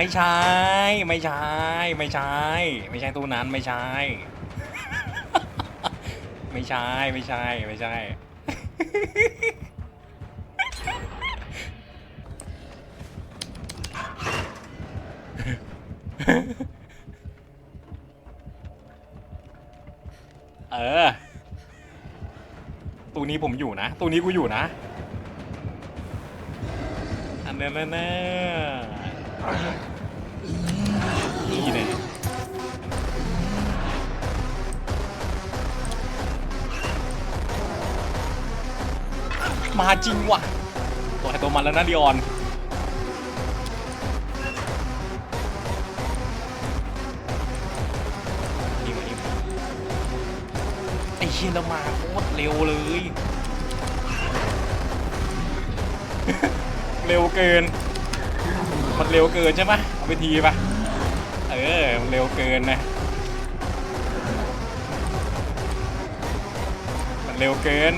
ไม่ใช่ ไม่ใช่ ไม่ใช่ ไม่ใช่ตู้นั้นไม่ใช่ ไม่ใช่ ไม่ใช่ ไม่ใช่ เออ ตู้นี้ผมอยู่นะ ตู้นี้กูอยู่นะ อันนั้นน่ะนะ นี่เนี่ยมาจริงว่ะตัวใครตัวมันแล้วนะดิออนนี่มานี่มาไอ้เชียนเรามาโคตรเร็วเลย เร็วเกิน มันเร็วเกินใช่ไหมเอาไปทีปะเออ มันเร็วเกินนะ มันเร็วเกิน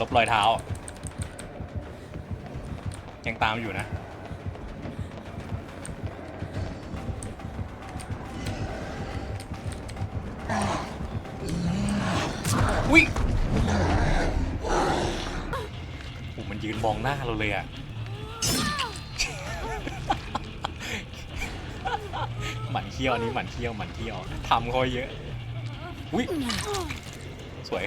ลบรอยเท้า ยังตามอยู่นะ อุ้ยโอ้มันยืนมองหน้าเราเลยอะหมันเขี้ยวอันนี้หมันเขี้ยวหมันเขี้ยวทำเขาเยอะ อุ้ยสวย